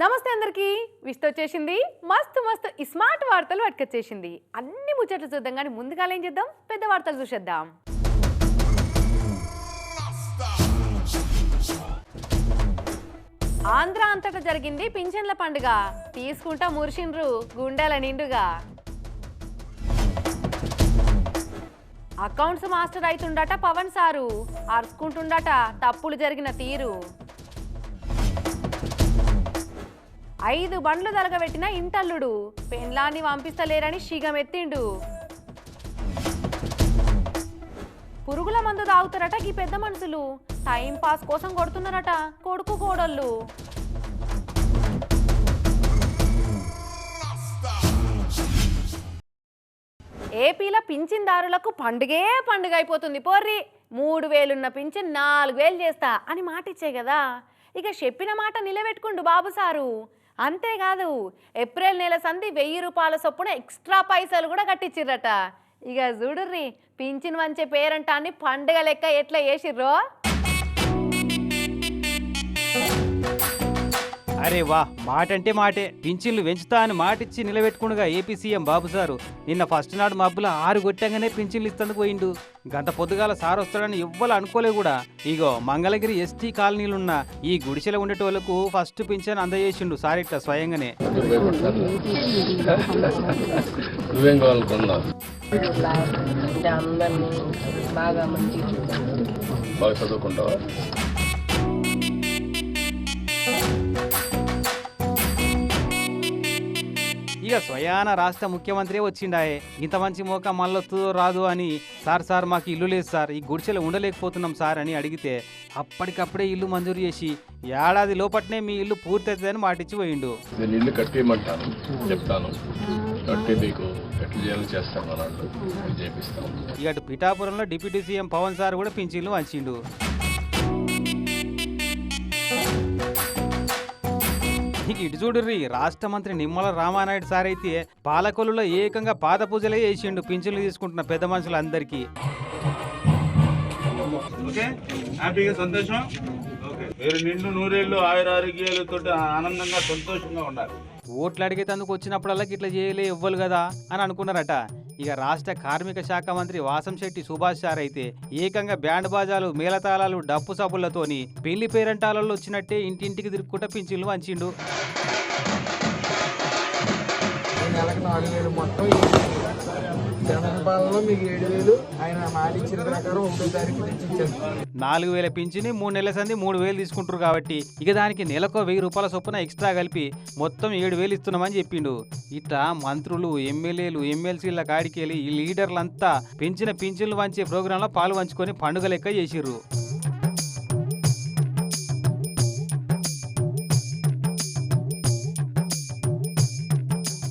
నమస్తే అందరికి. విష్తో వచ్చేసింది. మస్తు మస్తు స్మార్ట్ వార్తలు అటుకొచ్చేసింది. అన్ని ముచ్చట్లు చూద్దాం కానీ ముందుగా ఏం చేద్దాం? పెద్ద వార్తలు చూసేద్దాం. ఆంధ్ర అంతటా జరిగింది పింఛన్ల పండుగ. తీసుకుంటా మురిసిండ్రు గుండెల నిండుగా. అకౌంట్స్ మాస్టర్ అవుతుండట పవన్ సారు. అరుచుకుంటుండట తప్పులు జరిగిన తీరు. ఐదు బండ్లు తలగబెట్టిన ఇంటల్లుడు. పెన్లాన్ని పంపిస్తలేరని ఎత్తిండు పురుగుల మందు తాగుతారట ఈ పెద్ద మనుషులు. టైం పాస్ కోసం కొడుతున్నారట కొడుకు కోడళ్ళు. ఏపీలో పింఛన్దారులకు పండుగే పండుగ అయిపోతుంది పోర్రి. మూడు వేలున్న పింఛన్ నాలుగు వేలు చేస్తా అని మాట ఇచ్చే కదా ఇక చెప్పిన మాట నిలబెట్టుకుండు బాబు సారు. అంతేకాదు ఏప్రిల్ నెల సంధి వెయ్యి రూపాయల చొప్పున ఎక్స్ట్రా పైసలు కూడా కట్టించిర్రట. ఇక చూడుర్రి పింఛన్ వంచే పేరంటాన్ని పండుగ లెక్క ఎట్లా వేసిర్రో అరే వా మాట అంటే మాటే. పింఛన్లు పెంచుతా అని మాటిచ్చి నిలబెట్టుకుండగా ఏపీ సీఎం బాబు సారు. నిన్న ఫస్ట్ నాడు మబ్బుల ఆరు కొట్టంగానే పింఛన్లు ఇస్తందుకు పోయిండు. గంట పొద్దుగాల సార్ వస్తాడని ఎవ్వరు అనుకోలే కూడా. ఇగో మంగళగిరి ఎస్టీ కాలనీలున్న ఈ గుడిసెలో ఉండేటోళ్ళకు ఫస్ట్ పింఛన్ అందజేసిండు సార్ ఇట్లా స్వయంగానే. బాగా చదువుకుంటావా? ఇక స్వయాన రాష్ట్ర ముఖ్యమంత్రి వచ్చిండాయే. ఇంత మంచి మోక మళ్ళొత్తు రాదు అని సార్ సార్ మాకు ఇల్లు లేదు సార్. ఈ గుడిసెలో ఉండలేకపోతున్నాం సార్ అని అడిగితే అప్పటికప్పుడే ఇల్లు మంజూరు చేసి ఏడాది లోపట్నే మీ ఇల్లు పూర్తవుతుందని మాటిచ్చి పోయిండు. నేను ఇల్లు కట్టేయమంటాను చెప్తాను. కట్టి మీకు ఎట్లా చేయాలో చేపిస్తాం ఇక పిఠాపురంలో డిప్యూటీ సీఎం పవన్ సార్ కూడా పింఛన్లు వంచిండు ఇక ఇటు చూడుర్రి రాష్ట్ర మంత్రి నిమ్మల రామానాయుడు సార్ అయితే పాలకొల్లులో ఏకంగా పాద పూజలే చేసిండు పింఛన్లు తీసుకుంటున్న పెద్ద మనుషులందరికీ. ఓకే? హ్యాపీగా సంతోషం? ఓకే. మీరు నిండు నూరేళ్ళు ఆయుర ఆరోగ్యాలతో ఆనందంగా సంతోషంగా ఉండాలి. ఓట్లు అడిగేందుకు వచ్చినప్పుడల్లా ఇట్లా చేయలే ఇవ్వలు కదా అని అనుకున్నారట. ఇక రాష్ట్ర కార్మిక శాఖ మంత్రి వాసంశెట్టి సుభాష్ సార్ అయితే ఏకంగా బ్యాండ్ బాజాలు మేళతాళాలు డప్పు సభలతోని పెళ్ళి పేరంటాలలో వచ్చినట్టే ఇంటింటికి తిరుక్కుంటా పింఛన్లు వంచిండు నాలుగు మొత్తం జనపాలలో మీకు ఏడు వేలు ఆయన మాట ఇచ్చిన ప్రకారం ఒకటో తారీఖు తెచ్చిచ్చారు నాలుగు వేల పింఛని మూడు నెలల సంది మూడు వేలు తీసుకుంటారు కాబట్టి ఇక దానికి నెలకో వెయ్యి రూపాయల చొప్పున ఎక్స్ట్రా కలిపి మొత్తం ఏడు వేలు ఇస్తున్నామని చెప్పిండు. ఇట్లా మంత్రులు ఎమ్మెల్యేలు ఎమ్మెల్సీల కాడికి వెళ్ళి ఈ లీడర్లంతా పెంచిన పింఛన్లు వంచే ప్రోగ్రాంలో పాలు పంచుకొని పండుగ లెక్క చేసిర్రు.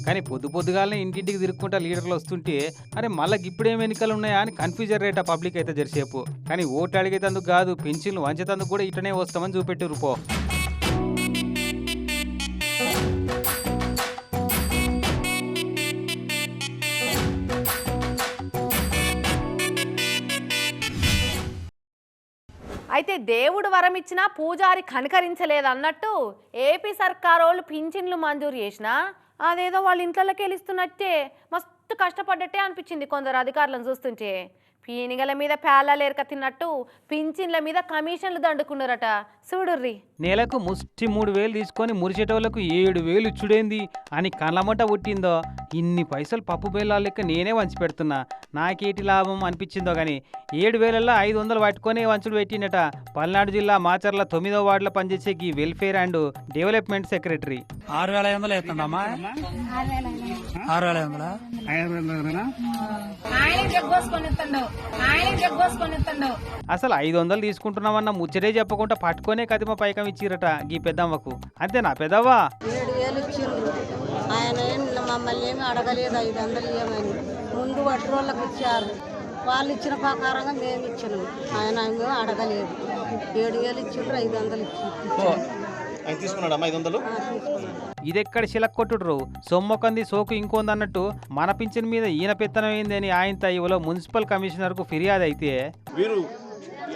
కానీ పొద్దు పొద్దుగాలనే ఇంటింటికి తిరుక్కుంటా లీడర్లు వస్తుంటే అరే మళ్ళీ ఇప్పుడేం ఎన్నికలు ఉన్నాయా అని కన్ఫ్యూజన్ రేట పబ్లిక్ అయితే జరిసేపు. కానీ ఓటు అడిగేతందుకు కాదు పెన్షన్లు వంచేతందుకు కూడా ఇటనే వస్తామని చూపెట్టారు పో. అయితే దేవుడు వరం ఇచ్చినా పూజారి కనకరించలేదన్నట్టు ఏపీ సర్కారోళ్ళు పింఛన్లు మంజూరు చేసినా అదేదో వాళ్ళ ఇంట్లోకి వెళ్ళిస్తున్నట్టే మస్తు కష్టపడ్డట్టే అనిపించింది కొందరు అధికారులను చూస్తుంటే. పీనిగల మీద పేలాలు ఎరక తిన్నట్టు పింఛన్ల మీద కమిషన్లు దండుకున్నారట. చూడుర్రి. నెలకు ముష్టి మూడు వేలు తీసుకొని మురిచేటోళ్ళకు ఏడు వేలు ఇచ్చుడేంది? అని కళ్ళమట పుట్టిందో? ఇన్ని పైసలు పప్పు బెల్లాల లెక్క నేనే వంచి పెడుతున్నా నాకేటి లాభం అనిపించిందో కానీ ఏడు వేలల్లో ఐదు వందలు పట్టుకొని వంచుడు పెట్టినట పల్నాడు జిల్లా మాచర్ల తొమ్మిదో వార్డులో పనిచేసే ఈ వెల్ఫేర్ అండ్ డెవలప్మెంట్ సెక్రటరీ. ఆరు వేల ఐదు వందలు. ఆరు వేల ఐదు వందలా జగ్గోసుకొని ఇస్తుండు అసలు ఐదు వందలు తీసుకుంటున్నామన్న ముచ్చటే చెప్పకుండా పట్టుకొనే కదిమ పైకం ఇచ్చిరట ఈ పెద్దమ్మకు. అంతేనా పెద్దవ్వా ఏడు వేలు ఇచ్చిండ్రు ఆయన ఏం మమ్మల్ని ఏమి అడగలేదు ఐదు వందలు ఇవ్వమని. ముందు వడ్డీ వాళ్ళకి ఇచ్చారు. వాళ్ళు ఇచ్చిన ప్రకారంగా మేము ఇచ్చినాం. ఆయన ఏమీ అడగలేదు. ఏడు వేలు ఇచ్చిండ్రు ఐదు వందలు ఇచ్చి ఆయన తీసుకున్నాడమ్మా ఐదు వందలు? ఇదెక్కడ శిలక్ కొట్టుడ్రు సొమ్మొకంది సోకు ఇంకోంది అన్నట్టు మన పింఛన్ మీద ఈయన పెత్తనం అయిందని ఆయన ఇవలో మున్సిపల్ కమిషనర్కు ఫిర్యాదు అయితే వీరు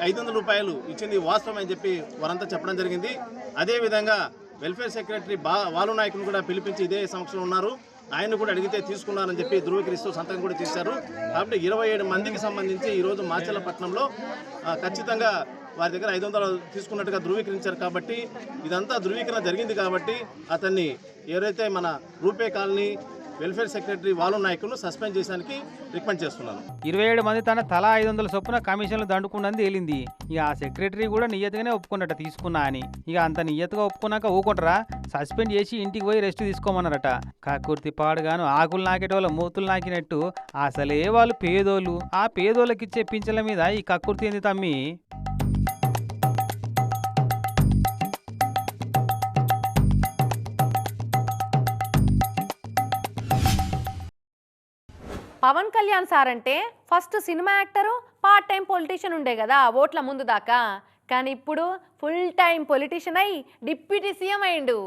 ఐదు వందల రూపాయలు ఇచ్చింది వాస్తవం అని చెప్పి వారంతా చెప్పడం జరిగింది. అదేవిధంగా వెల్ఫేర్ సెక్రటరీ బా వాలు నాయకుని కూడా పిలిపించి ఇదే సంవత్సరం ఉన్నారు. ఆయన కూడా అడిగితే తీసుకున్నారని చెప్పి ధృవీకరిస్తూ సంతకం కూడా చేశారు కాబట్టి ఇరవై ఏడు మందికి సంబంధించి ఈరోజు మాచల్లపట్నంలో ఆ, ఖచ్చితంగా వారి దగ్గర ఐదు వందలు తీసుకున్నట్టుగా ధృవీకరించారు కాబట్టి ఇదంతా ధృవీకరణ జరిగింది కాబట్టి అతన్ని ఎవరైతే మన రూపే కాలనీ వెల్ఫేర్ సెక్రటరీ వాలు నాయకులను సస్పెండ్ చేయడానికి రికమెండ్ చేస్తున్నాను. ఇరవై ఏడు మంది తన తలా ఐదు వందల చొప్పున కమిషన్లు దండుకున్నది తేలింది. ఇక ఆ సెక్రటరీ కూడా నియతగానే ఒప్పుకున్నట తీసుకున్నా అని. ఇక అంత నియతగా ఒప్పుకున్నాక ఊకుంటారా? సస్పెండ్ చేసి ఇంటికి పోయి రెస్ట్ తీసుకోమన్నారట. కాకుర్తి పాడుగాను ఆకులు నాకేటోళ్ళ మూతులు నాకినట్టు అసలే వాళ్ళు పేదోళ్ళు. ఆ పేదోళ్ళకి ఇచ్చే పింఛన్ల మీద ఈ కక్కుర్తి ఏంది తమ్మి? పవన్ కళ్యాణ్ సార్ అంటే first cinema actor part time politician ఉండే కదా ఓట్ల ముందు దాకా. కానీ ఇప్పుడు ఫుల్ టైం పొలిటీషియన్ అయి డిప్యూటీ సీఎం అయిండు.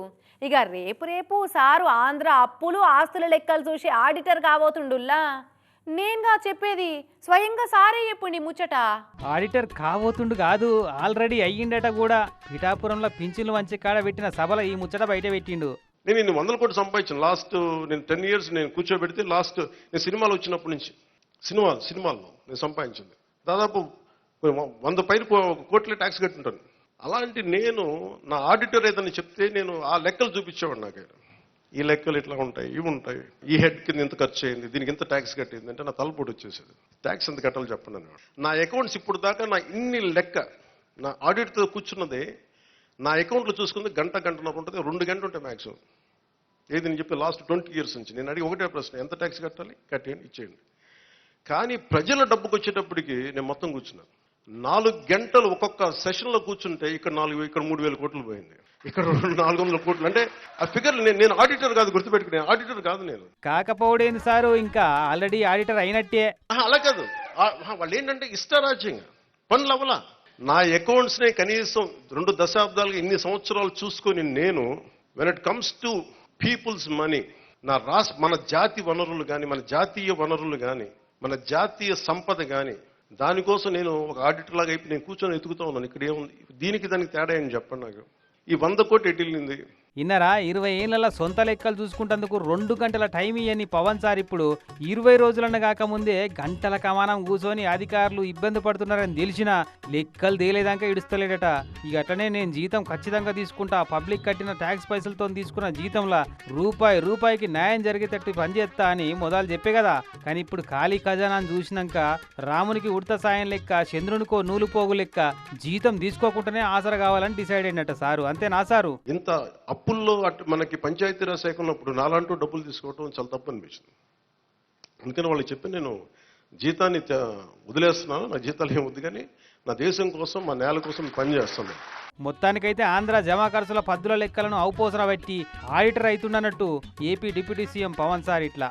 ఇక రేపు రేపు సారు ఆంధ్ర అప్పులు ఆస్తుల లెక్కలు చూసి ఆడిటర్ కాబోతుండుల్లా. నేనుగా చెప్పేది స్వయంగా సారే చెప్పుండి ముచ్చట. ఆడిటర్ కాబోతుండు కాదు ఆల్రెడీ అయ్యిండట కూడా. పిఠాపురంలో పింఛన్లు వంచి కాడ పెట్టిన సభలో ఈ ముచ్చట బయట పెట్టిండు. నేను ఇన్ని వందల కోట్లు సంపాదించాను. లాస్ట్ నేను టెన్ ఇయర్స్ నేను కూర్చోబెడితే లాస్ట్ నేను సినిమాలు వచ్చినప్పటి నుంచి సినిమా సినిమాల్లో నేను సంపాదించింది. దాదాపు వంద పైన కోట్ల ట్యాక్స్ కట్టుంటాను. అలాంటి నేను నా ఆడిటర్ ఏదని చెప్తే నేను ఆ లెక్కలు చూపించేవాడు నాకు. ఈ లెక్కలు ఇట్లా ఉంటాయి ఇవి ఉంటాయి. ఈ హెడ్ కింద ఇంత ఖర్చు అయింది దీనికి ఇంత ట్యాక్స్ కట్టింది అంటే నా తలపోటు వచ్చేసేది. ట్యాక్స్ ఎంత కట్టాలో చెప్పండి అని నా అకౌంట్స్ ఇప్పుడు దాకా నా ఇన్ని లెక్క నా ఆడిట్తో కూర్చున్నదే నా అకౌంట్లో చూసుకుంది గంట గంటన్నర ఉంటుంది రెండు గంటలు ఉంటాయి మ్యాక్సిమం ఏది నేను చెప్పి లాస్ట్ ట్వంటీ ఇయర్స్ నుంచి నేను అడిగి ఒకటే ప్రశ్న ఎంత ట్యాక్స్ కట్టాలి? కట్టేయండి ఇచ్చేయండి. కానీ ప్రజల డబ్బుకు వచ్చేటప్పటికి నేను మొత్తం కూర్చున్నాను. నాలుగు గంటలు ఒక్కొక్క సెషన్లో కూర్చుంటే ఇక్కడ నాలుగు ఇక్కడ మూడు వేల కోట్లు పోయింది. ఇక్కడ రెండు నాలుగు వందల కోట్లు. అంటే ఆ ఫిగర్ నేను నేను ఆడిటర్ కాదు గుర్తుపెట్టుకునే ఆడిటర్ కాదు నేను. కాకపోవడేంది సారు? ఇంకా ఆల్రెడీ ఆడిటర్ అయినట్టే. అలా కాదు. వాళ్ళు ఏంటంటే ఇష్టారాజ్యంగా పనులు అవ్వలా. నా అకౌంట్స్ నే కనీసం రెండు దశాబ్దాలుగా ఇన్ని సంవత్సరాలు చూసుకొని నేను when it comes to people's money నా రాష్ట్ర మన జాతి వనరులు కానీ మన జాతీయ వనరులు కానీ మన జాతీయ సంపద కానీ దానికోసం నేను ఒక ఆడిటర్ లాగా అయిపోయి నేను కూర్చొని ఎతుకుతా ఉన్నాను. ఇక్కడ ఏముంది? దీనికి దానికి తేడా ఏం చెప్పండి నాకు? ఈ వంద కోటి ఎటు వెళ్ళింది ఇన్నరా ఇరవై ఏళ్ళ సొంత లెక్కలు చూసుకుంటందుకు రెండు గంటల టైం ఇయ్యని పవన్ సార్ ఇప్పుడు ఇరవై రోజులన్న కాకముందే గంటల కమానం కూర్చొని అధికారులు ఇబ్బంది పడుతున్నారని తెలిసినా లెక్కలు తేలేదాకా ఇడుస్తలేడట. ఇక అట్లనే నేను జీతం ఖచ్చితంగా తీసుకుంటా పబ్లిక్ కట్టిన ట్యాక్స్ పైసలతో తీసుకున్న జీతంలా రూపాయి రూపాయికి న్యాయం జరిగేటట్టు పనిచేస్తా అని మొదలు చెప్పే కదా. కానీ ఇప్పుడు ఖాళీ ఖజానాన్ని చూసినాక రామునికి ఉడత సాయం లెక్క చంద్రునికో నూలు పోగు లెక్క జీతం తీసుకోకుండానే ఆసర కావాలని డిసైడ్ అయినట్ట సారు. అంతేనా సారు? ఇంత అప్పుల్లో అటు మనకి పంచాయతీరాజ్ శాఖ ఉన్నప్పుడు నాలంటూ డబ్బులు తీసుకోవడం చాలా తప్పు అనిపించింది. అందుకని వాళ్ళకి చెప్పి నేను జీతాన్ని వదిలేస్తున్నాను నా జీతాలు ఏమి వద్దు కానీ నా దేశం కోసం మా నేల కోసం పని మొత్తానికైతే ఆంధ్ర జమా ఖర్చుల పద్దుల లెక్కలను ఔపోసర పెట్టి auditor అవుతుండన్నట్టు AP deputy CM Pawan sir ఇట్లా.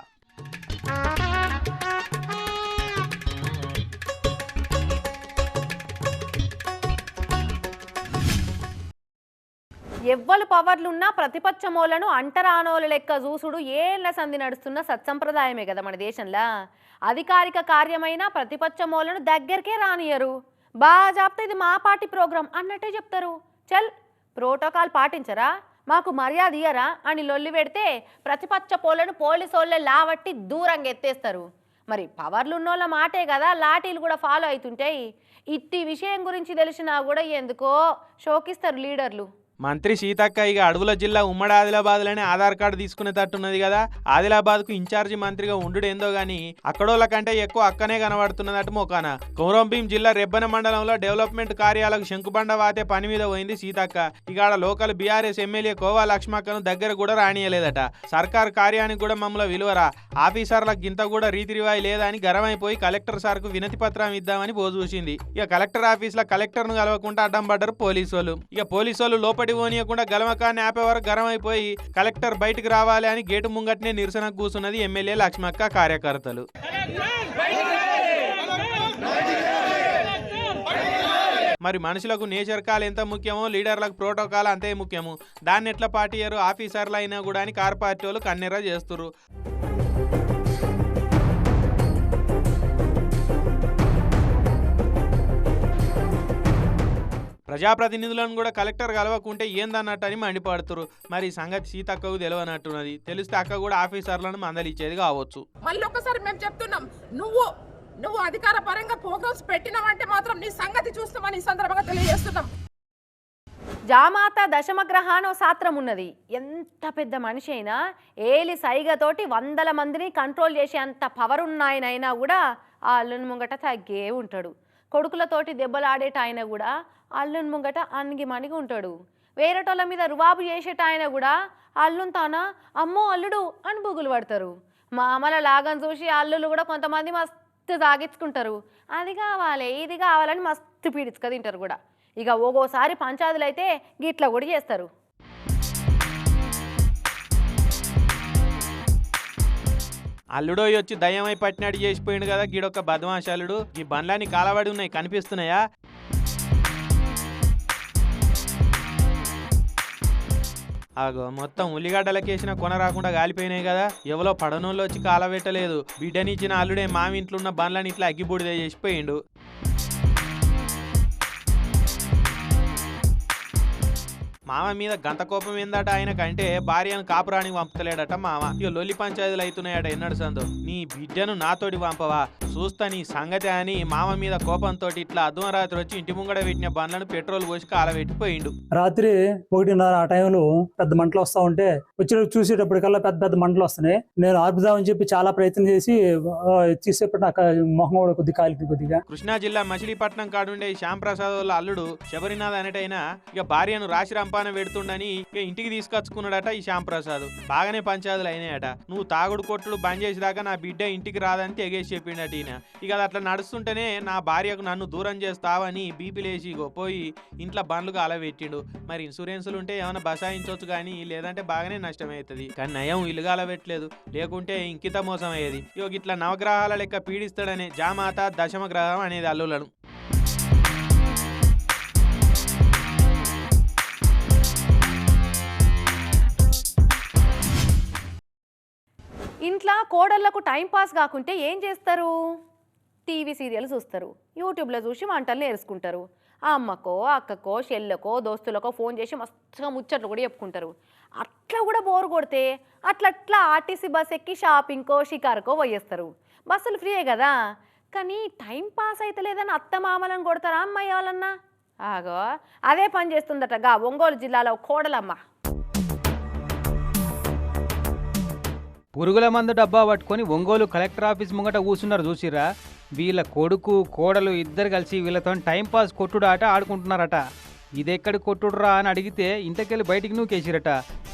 ఎవ్వరు పవర్లున్నా ప్రతిపక్షమోలను అంటరానోల లెక్క చూసుడు ఏళ్ళ సంధి నడుస్తున్న సత్సంప్రదాయమే కదా మన దేశంలో. అధికారిక కార్యమైన ప్రతిపక్షమోలను దగ్గరికే రానియరు. బాగా చెప్తే ఇది మా పార్టీ ప్రోగ్రాం అన్నట్టే చెప్తారు. చల్ ప్రోటోకాల్ పాటించరా? మాకు మర్యాద ఇయ్యరా? అని లొల్లి పెడితే ప్రతిపక్ష పోలను పోలీసోళ్ళే లావట్టి దూరంగా ఎత్తేస్తారు. మరి పవర్లు ఉన్నోళ్ళ మాటే కదా లాఠీలు కూడా ఫాలో అవుతుంటాయి ఇట్టి విషయం గురించి తెలిసినా కూడా ఎందుకో షోకిస్తారు లీడర్లు. మంత్రి సీతక్క ఇక అడవుల జిల్లా ఉమ్మడి ఆదిలాబాద్లోనే ఆధార్ కార్డు తీసుకునేటట్టున్నది కదా. ఆదిలాబాద్కు ఇన్ఛార్జి మంత్రిగా ఉండుడేందో గాని అక్కడోళ్ళ కంటే ఎక్కువ అక్కనే కనబడుతున్నదట మోకాన. కొమరంభీం జిల్లా రెబ్బన మండలంలో డెవలప్మెంట్ కార్యాలకు శంకుబండ వాతే పని మీద పోయింది సీతక్క. ఇక ఆడ లోకల్ బీఆర్ఎస్ ఎమ్మెల్యే కోవా లక్ష్మక్కను దగ్గర కూడా రానియలేదట. సర్కార్ కార్యానికి కూడా మమ్మల్ని విలువరా. ఆఫీసర్లకు గింత కూడా రీతి రివాయి లేదా అని గరమైపోయి కలెక్టర్ సార్కు వినతి పత్రం ఇద్దామని పోజూసింది ఇక కలెక్టర్ ఆఫీస్లో కలెక్టర్ను కలవకుండా అడ్డం పడ్డారు పోలీసు వాళ్ళు ఇక పోలీసు వాళ్ళు లోపటి పోనీయకుండా గలమకాన్ని ఆపే వరకు గరం అయిపోయి కలెక్టర్ బయటకు రావాలి అని గేటు ముంగట్నే నిరసన కూర్చున్నది ఎమ్మెల్యే లక్ష్మక్క కార్యకర్తలు. మరి మనుషులకు నేచర్ కాల్ ఎంత ముఖ్యమో లీడర్లకు ప్రోటోకాల్ అంతే ముఖ్యము. దాన్ని ఎట్లా పాటియ్యారు? ఆఫీసర్లు అయినా కూడా అని కార్ పార్టీ వాళ్ళు కన్నెర చేస్తున్నారు ప్రజాప్రతినిధులను కూడా కలెక్టర్ కలవకుంటే ఏందన్నట్టు అని మండిపడుతురు మరి సంగతి సీతక్కకు తెలియనట్టున్నది. తెలిస్తే అక్క కూడా ఆఫీసర్లను మందలిచ్చేది కావచ్చు. మళ్ళీ ఒకసారి మేము చెప్తున్నాం నువ్వు నువ్వు అధికార పరంగా ప్రోగ్రామ్స్ పెట్టినావంటే మాత్రం నీ సంగతి చూస్తామని ఈ సందర్భంగా తెలియజేస్తున్నాం. జామాత దశమగ్రహానో సాత్రం ఉన్నది. ఎంత పెద్ద మనిషి అయినా ఏలి సైగతోటి వందల మందిని కంట్రోల్ చేసే అంత పవర్ ఉన్నాయనైనా కూడా ఆ అల్లుని ముంగట తగ్గే ఉంటాడు. కొడుకులతోటి దెబ్బలాడేట ఆయన కూడా అల్లుని ముంగట అణిగి మణిగి ఉంటాడు. వేరేటోళ్ళ మీద రుబాబు చేసేట ఆయన కూడా అల్లుని తాన అమ్మో అల్లుడు అని బుగులు పడతారు. మామల లాగం చూసి అల్లులు కూడా కొంతమంది మస్తు తాగించుకుంటారు అది కావాలి ఇది కావాలని మస్తు పీడించుక తింటారు కూడా. ఇక ఒక్కోసారి పంచాదులు అయితే గిట్ల కూడా చేస్తారు. అల్లుడో వచ్చి దయ్యమై పట్టినాడు చేసిపోయిండు కదా గీడొక్క బదమాశాలుడు ఈ బండ్లన్నీ కాలబడి ఉన్నాయి కనిపిస్తున్నాయా? ఆగో మొత్తం ఉల్లిగడ్డలకేసిన కొన రాకుండా గాలిపోయినాయి కదా. ఎవలో పడనోళ్ళు వచ్చి కాలబెట్టలేదు బిడ్డనిచ్చిన అల్లుడే మామి ఇంట్లో ఉన్న బండ్లని ఇట్లా అగ్గిబూడిద చేసిపోయిండు. మామ మీద గంత కోపం ఏందట? ఆయనకంటే భార్యను కాపురానికి పంపుతలేడట మామ. ఇక లొల్లి పంచాయతీలు అవుతున్నాయట ఎన్నడు సందు. నీ బిడ్డను నాతోటి పంపవా? చూస్తా నీ సంగతి అని మామ మీద కోపంతో ఇట్లా అర్థం రాత్రి వచ్చి ఇంటి ముంగడ పెట్టిన బండ్లను పెట్రోల్ పోసి కాలబెట్టిపోయిండు రాత్రి ఒకటిన్నర ఆ టైంలో పెద్ద మంటలు వస్తా ఉంటే వచ్చి చూసేటప్పటికల్లా పెద్ద పెద్ద మంటలు వస్తున్నాయి. నేను ఆర్పుదామని చెప్పి చాలా ప్రయత్నం చేసి తీసేపటి నాకు మొహం కూడా కొద్దిగా కాలికి కొద్దిగా. కృష్ణా జిల్లా మచిలీపట్నం కాడుండే ఈ శ్యాంప్రసాద్ వాళ్ళ అల్లుడు శబరినాథ్ అనేటైనా ఇక భార్యను రాశి రంపాన పెడుతుండని ఇక ఇంటికి తీసుకొచ్చుకున్నాడట ఈ శ్యాంప్రసాద్. బాగానే పంచాదులు అయినాయట. నువ్వు తాగుడు కొట్టుడు బంద్ చేసేదాకా నా బిడ్డ ఇంటికి రాదని తెగేసి చెప్పిండట ఈయన ఇక అది అట్లా నడుస్తుంటేనే నా భార్యకు నన్ను దూరం చేస్తావని బీపీలేసి ఇగో పోయి ఇంట్లో బండ్లు అలవెట్టిండు మరి ఇన్సూరెన్సులు ఉంటే ఏమైనా బసాయించవచ్చు కానీ లేదంటే బాగానే నష్టమవుతుంది. కానీ నయం ఇల్లుగా అలవెట్టలేదు లేకుంటే ఇంకిత మోసం అయ్యేది ఇగో ఇట్లా నవగ్రహాల లెక్క పీడిస్తాడనే జామాత దశమ గ్రహం అనేది అల్లులను. కోడళ్ళకు టైంపాస్ కాకుంటే ఏం చేస్తారు? టీవీ సీరియల్ చూస్తారు. యూట్యూబ్లో చూసి వంటలు నేర్చుకుంటారు ఆ అమ్మకో అక్కకో చెల్లెకో దోస్తులకో ఫోన్ చేసి మస్తుగా ముచ్చట్లు కూడా చెప్పుకుంటారు. అట్లా కూడా బోర్ కొడితే అట్లా అట్లా ఆర్టీసీ బస్ ఎక్కి షాపింగ్కో షికారుకో పోయేస్తారు. బస్సులు ఫ్రీయే కదా. కానీ టైం పాస్ అయితే లేదని అత్త మామలను కొడతారా అమ్మాయి వాళ్ళన్నా? ఆగో అదే పని చేస్తుందట గా ఒంగోలు జిల్లాలో కోడలమ్మ. పురుగుల మందు డబ్బా పట్టుకొని ఒంగోలు కలెక్టర్ ఆఫీస్ ముంగట కూర్చున్నారు చూసిరా వీళ్ళ కొడుకు కోడలు ఇద్దరు కలిసి వీళ్ళతో టైం పాస్ కొట్టుడు ఆట ఆడుకుంటున్నారట. ఇదెక్కడ కొట్టుడురా అని అడిగితే ఇంతకెళ్ళి బయటికి నూకేసిరట.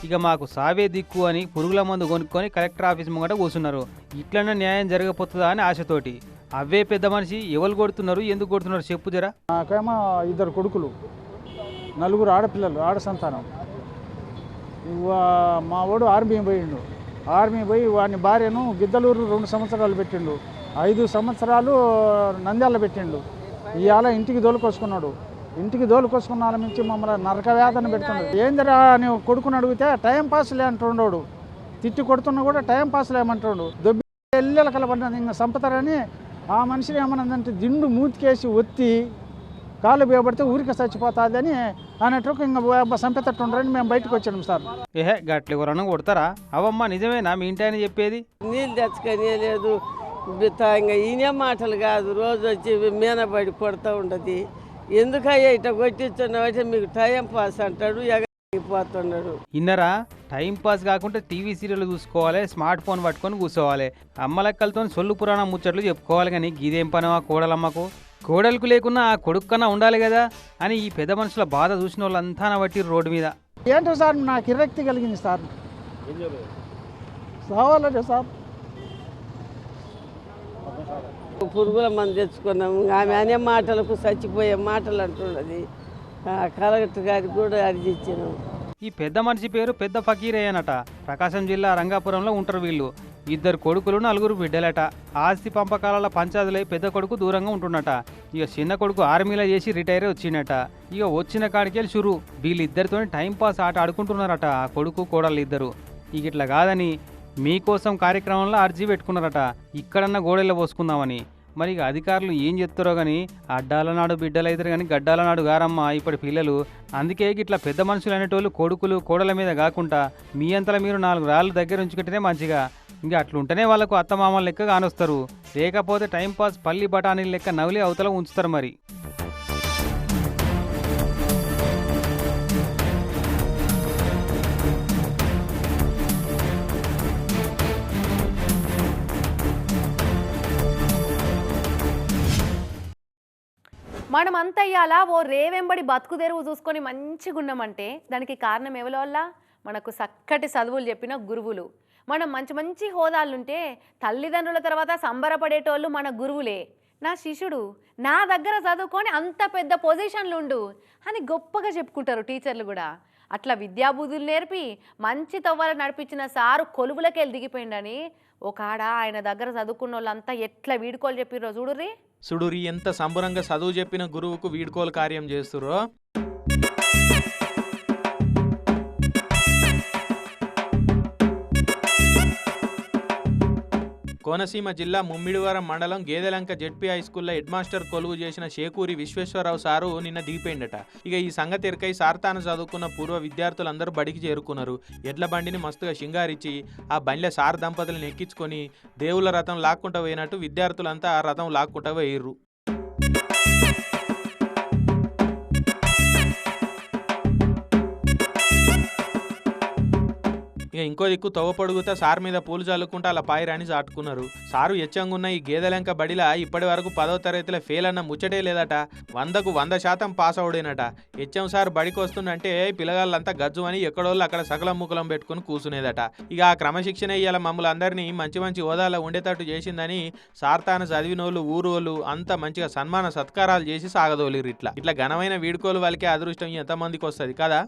ఇక మాకు సావే దిక్కు అని పురుగుల మందు కొనుక్కొని కలెక్టర్ ఆఫీస్ ముంగట కూర్చున్నారు ఇట్లనే న్యాయం జరగపోతుందా అని ఆశతోటి. అవే పెద్ద మనిషి ఎవరు కొడుతున్నారు ఎందుకు కొడుతున్నారు చెప్పు జరా. నాకేమో ఇద్దరు కొడుకులు నలుగురు ఆడపిల్లలు ఆడ సంతానం. మా వాడు ఆర్మీ పోయిండు. ఆర్మీ పోయి వాడిని భార్యను గిద్దలూరు రెండు సంవత్సరాలు పెట్టిండు. ఐదు సంవత్సరాలు నంద్యాల పెట్టిండు. ఇవాళ ఇంటికి దోలుకొసుకున్నాడు ఇంటికి దోలుకొసుకున్న నుంచి మమ్మల్ని నరక వేదన పెడుతున్నాడు. ఏందిరా అని కొడుకుని అడిగితే టైం పాస్ లే అంటుండోడు. తిట్టి కొడుతున్నా కూడా టైం పాస్ లేమంటుండు. దొబ్బి ఎల్లెల కలబడినది ఇంకా చంపుతారని ఆ మనిషిని ఏమన్నదంటే దిండు మూతికేసి ఒత్తి కాళ్ళు బిగబడితే ఊరికి చచ్చిపోతాదని అనేట్టు ఇంకా చంపేటట్టుండ్రని మేము బయటకు వచ్చాము సార్. ఏహే గట్ల ఎవరన్నా కొడతారా? అవమ్మా నిజమేనా? మీ ఇంటి ఆయన చెప్పేది? నీళ్ళు తెచ్చుకొని లేదు. ఇంకా ఈయనే మాటలు కాదు. రోజు వచ్చి మీనబడి కొడతా ఉండదు ఎందుకయ్యా ఇట్లా కొట్టించున్నావు మీకు టైం పాస్ అంటాడు ఎగపోతున్నాడు ఇన్నరా? టైం పాస్ కాకుండా టీవీ సీరియల్ చూసుకోవాలి స్మార్ట్ ఫోన్ పట్టుకొని కూర్చోవాలి. అమ్మలెక్కలతో సొల్లు పురాణ ముచ్చట్లు చెప్పుకోవాలి కానీ గీదేం పనవా కోడలమ్మకు? కోడలకు లేకున్నా ఆ కొడుకు కన్నా ఉండాలి కదా అని ఈ పెద్ద మనుషుల బాధ చూసిన వాళ్ళంతా బట్టి రోడ్డు మీద. ఏంటో సార్ నాకు ఇరక్తి కలిగింది సార్. సావాలంటే సార్. పురుగుల మంది తెచ్చుకున్నాము. ఆమె అనే మాటలకు చచ్చిపోయే మాటలు అంటున్నది. ఆ కలెక్టర్ గారికి కూడా అర్జీ ఇచ్చినాము ఈ పెద్ద మనిషి పేరు పెద్ద ఫకీరయ్యనట. ప్రకాశం జిల్లా రంగాపురంలో ఉంటారు వీళ్ళు. ఇద్దరు కొడుకులు నలుగురు బిడ్డలట. ఆస్తి పంపకాల పంచాదులై పెద్ద కొడుకు దూరంగా ఉంటున్నట. ఇక చిన్న కొడుకు ఆర్మీలో చేసి రిటైర్ వచ్చిండట. ఇక వచ్చిన కాడికెళ్ళి చురు. వీళ్ళిద్దరితో టైం పాస్ ఆట ఆడుకుంటున్నారట ఆ కొడుకు కోడలు ఇద్దరు ఇక ఇట్లా కాదని మీకోసం కార్యక్రమంలో అర్జీ పెట్టుకున్నారట. ఇక్కడన్నా గోడెల్లో పోసుకుందామని. మరి ఇక అధికారులు ఏం చెప్తారో కానీ అడ్డాల నాడు బిడ్డలు అవుతారు కానీ గడ్డాల నాడు గారమ్మ ఇప్పటి పిల్లలు. అందుకే ఇట్లా పెద్ద మనుషులు అనేటోళ్ళు కొడుకులు కోడల మీద కాకుండా మీ అంతలా మీరు నాలుగు రాళ్ళు దగ్గర ఉంచుకుంటేనే మంచిగా. ఇంకా అట్లుంటేనే వాళ్ళకు అత్తమామల లెక్క కానొస్తారు. లేకపోతే టైంపాస్ పల్లి బఠానీల లెక్క నవలి అవతల ఉంచుతారు మరి. మనం అంత ఇయ్యాల ఓ రేవెంబడి బతుకు తెరువు చూసుకొని మంచిగా ఉన్నామంటే దానికి కారణం ఎవరి వల్ల మనకు చక్కటి చదువులు చెప్పిన గురువులు. మనం మంచి మంచి హోదాలుంటే తల్లిదండ్రుల తర్వాత సంబరపడేటోళ్ళు మన గురువులే. నా శిష్యుడు నా దగ్గర చదువుకొని అంత పెద్ద పొజిషన్లు ఉండు అని గొప్పగా చెప్పుకుంటారు టీచర్లు కూడా. అట్లా విద్యాబుద్ధులు నేర్పి మంచి తవ్వలు నడిపించిన సారు కొలువులకెళ్ళి దిగిపోయిండని ఒక ఆడ ఆయన దగ్గర చదువుకున్న వాళ్ళంతా ఎట్లా వీడుకోలు చెప్పిర్రో చూడుర్రీ? సుడురి ఎంత సంబరంగా చదువు చెప్పిన గురువుకు వీడ్కోలు కార్యం చేస్తురో కోనసీమ జిల్లా ముమ్మిడివరం మండలం గేదెలంక జెడ్పీ హై స్కూల్లో హెడ్ మాస్టర్ కొలువు చేసిన షేకూరి విశ్వేశ్వరరావు సారు నిన్న దిగిపోయిండట. ఇక ఈ సంగతి ఎరకై సార్తాను చదువుకున్న పూర్వ విద్యార్థులందరూ బడికి చేరుకున్నారు. ఎడ్ల బండిని మస్తుగా షింగారిచ్చి ఆ బండిలో సార్ దంపతులను ఎక్కించుకొని దేవుళ్ళ రథం లాక్కుంటూ పోయినట్టు విద్యార్థులంతా ఆ రథం లాక్కుంటూ పోయిర్రు. ఇక ఇంకో దిక్కు తవ్వ పొడుగుతా సార్ మీద పూలు చల్లుకుంటూ అలా పాయిరాని చాటుకున్నారు. సారు ఎచ్చంగున్న ఈ గేదెలంక బడిలా ఇప్పటి వరకు పదో తరగతిలో ఫెయిల్ అన్న ముచ్చటే లేదట. వందకు వంద శాతం పాస్ అవుడేనట. హెచ్ఎం సార్ బడికి వస్తుందంటే పిల్లగాళ్ళంతా గజ్జు అని ఎక్కడోళ్ళు అక్కడ సకలం ముకులం పెట్టుకుని కూసునేదట. ఇక ఆ క్రమశిక్షణ ఇయ్యాల మమ్మల్ని అందరినీ మంచి మంచి హోదాలో ఉండేటట్టు చేసిందని సార్ తాను చదివినోళ్ళు ఊరోళ్ళు అంతా మంచిగా సన్మాన సత్కారాలు చేసి సాగదోలిరు ఇట్లా. ఇట్లా ఘనమైన వీడుకోలు వాళ్ళకే అదృష్టం ఎంతమందికి వస్తుంది కదా?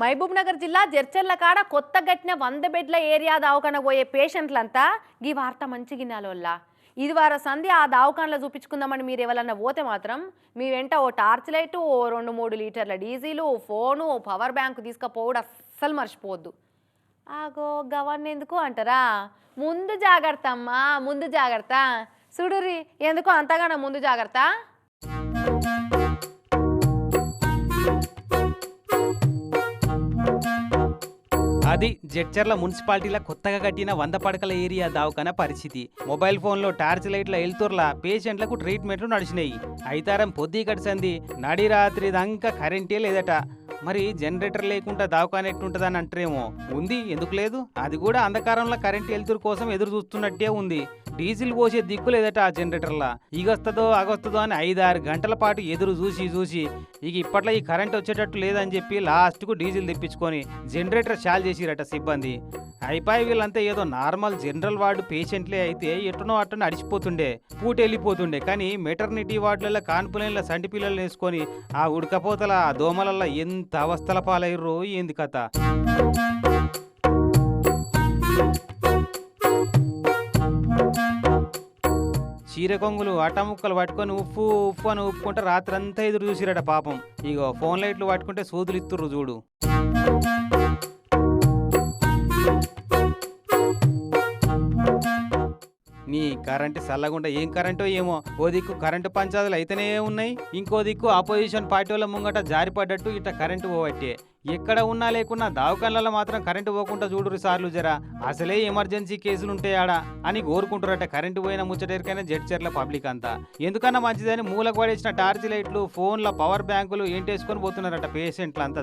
మహబూబ్నగర్ జిల్లా జర్చర్ల కాడ కొత్త గట్టిన వంద బెడ్ల ఏరియా దావకాన పోయే పేషెంట్లంతా ఈ వార్త మంచి గిన్నెలోల్లా. ఇది వార సంధి ఆ దావకాన్లో చూపించుకుందామని మీరు ఎవరన్నా పోతే మాత్రం మీ వెంట ఓ టార్చ్ లైటు ఓ రెండు మూడు లీటర్ల డీజిలు ఫోను పవర్ బ్యాంక్ తీసుకపోవడం అస్సలు మర్చిపోవద్దు. ఆగో గవర్న ఎందుకు అంటారా? ముందు జాగ్రత్త అమ్మా ముందు జాగ్రత్త. చూడురి ఎందుకు అంతగానో ముందు జాగ్రత్త? అది జడ్చర్ల మున్సిపాలిటీల కొత్తగా కట్టిన వంద పడకల ఏరియా దావకన పరిస్థితి. మొబైల్ ఫోన్లో టార్చ్ లైట్ల ఎల్తుర్ల పేషెంట్లకు ట్రీట్మెంట్లు నడిచినాయి. అయితారం పొద్దు కడిసంది నడి రాత్రి దాకా కరెంటే లేదట. మరి జనరేటర్ లేకుండా దావకాన ఎట్టుంటుందని అంటారేమో. ఉంది ఎందుకు లేదు? అది కూడా అంధకారంలో కరెంట్ ఎల్తురు కోసం ఎదురు చూస్తున్నట్టే ఉంది. డీజిల్ పోసే దిక్కు లేదట ఆ జనరేటర్లా. ఈగొస్తుందో అగొస్తుందో అని ఐదారు గంటల పాటు ఎదురు చూసి చూసి ఇక ఇప్పట్లో ఈ కరెంట్ వచ్చేటట్టు లేదని చెప్పి లాస్ట్కు డీజిల్ తెప్పించుకొని జనరేటర్ చాల్ చేసిరట సిబ్బంది. అయిపోయి వీళ్ళంతా ఏదో నార్మల్ జనరల్ వార్డు పేషెంట్లే అయితే ఎటునో అట్టున అడిచిపోతుండే పూట వెళ్ళిపోతుండే కానీ మెటర్నిటీ వార్డులలో కాన్పులైన్ల సంటి పిల్లలు వేసుకొని ఆ ఉడకపోతల ఆ దోమలల్లో ఎంత అవస్థల పాలయ్యరు ఏంది కథ. చీరకొంగులు అటముక్కలు పట్టుకొని ఉప్పు ఉప్పు అని ఉప్పుకుంటే రాత్రంతా ఎదురు చూసిరట పాపం. ఇగో ఫోన్ లైట్లు పట్టుకుంటే సూదులు ఇత్తుర్రు చూడు. నీ కరెంటు చల్లగుండా ఏం కరెంటో ఏమో. ఓ దిక్కు కరెంటు పంచాదులు అయితేనే ఉన్నాయి. ఇంకో దిక్కు ఆపోజిషన్ పార్టీ వాళ్ళ ముంగట జారిపడ్డట్టు ఇట్లా కరెంటు పోవట్టే. ఎక్కడ ఉన్నా లేకున్నా దావకాన్లలో మాత్రం కరెంటు పోకుండా చూడురు సార్లు జరా. అసలే ఎమర్జెన్సీ కేసులు ఉంటాయాడా అని కోరుకుంటారట కరెంటు పోయిన ముచ్చటేరికైనా జడ్చర్ల పబ్లిక్ అంతా. ఎందుకన్నా మంచిదని మూలకు పడేసిన టార్చ్ లైట్లు ఫోన్ల పవర్ బ్యాంకులు ఏంటేసుకొని పోతున్నారట పేషెంట్లు అంతా